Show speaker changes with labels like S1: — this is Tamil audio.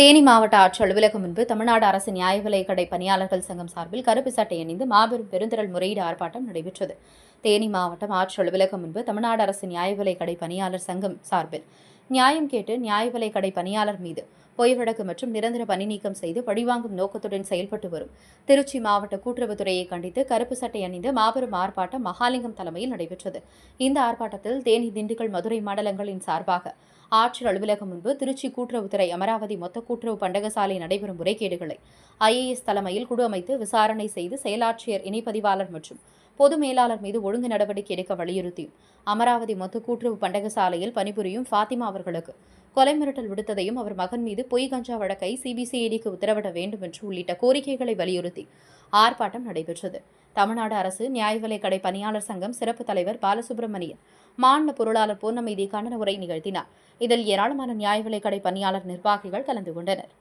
S1: தேனி மாவட்ட ஆட்சி அலுவலகம் முன்பு தமிழ்நாடு அரசு நியாய விலைக்கடை பணியாளர்கள் சங்கம் சார்பில் கருப்பு சட்டை அணிந்து மாபெரும் பெருந்திரள் முறையீடு ஆர்ப்பாட்டம் நடைபெற்றது. தேனி மாவட்டம் ஆட்சி அலுவலகம் முன்பு தமிழ்நாடு அரசு நியாய விலைக்கடை பணியாளர் சங்கம் சார்பில் நியாயம் கேட்டு நியாய விலைக்கடை பணியாளர் மீது பொய் வழக்கு மற்றும் நிரந்தர பணி நீக்கம் செய்து பழிவாங்கும் நோக்கத்துடன் செயல்பட்டு வரும். திருச்சி மாவட்ட கூட்டுறவுத்துறையை கண்டித்து கருப்பு சட்டை அணிந்து மாபெரும் ஆர்ப்பாட்டம் மகாலிங்கம் தலைமையில் நடைபெற்றது. இந்த ஆர்ப்பாட்டத்தில் தேனி திண்டுக்கல் மதுரை மண்டலங்களின் சார்பாக ஆட்சியர் அலுவலகம் முன்பு திருச்சி கூட்டுறவுத்துறை அமராவதி மொத்த கூட்டுறவு பண்டகசாலை நடைபெறும் முறைகேடுகளை ஐஏஎஸ் தலைமையில் குழு அமைத்து விசாரணை செய்து செயலாட்சியர் இணைப்பதிவாளர் மற்றும் பொது மேலாளர் மீது ஒழுங்கு நடவடிக்கை எடுக்க வலியுறுத்தியும் அமராவதி மொத்த கூட்டுறவு பண்டகசாலையில் பணிபுரியும் ஃபாத்திமா அவர்களுக்கு கொலை மிரட்டல் விடுத்ததையும் அவர் மகன் மீது பொய் கஞ்சா வழக்கை சிபிசிஐடிக்கு உத்தரவிட வேண்டும் என்று உள்ளிட்ட கோரிக்கைகளை வலியுறுத்தி ஆர்ப்பாட்டம் நடைபெற்றது. தமிழ்நாடு அரசு நியாய விலைக்கடை பணியாளர் சங்கம் சிறப்பு தலைவர் பாலசுப்ரமணியன் மாநில பொருளாளர் பூர்ணமீதி கண்டன உரை நிகழ்த்தினார். இதில் ஏராளமான நியாய விலைக்கடை பணியாளர் நிர்வாகிகள் கலந்து கொண்டனர்.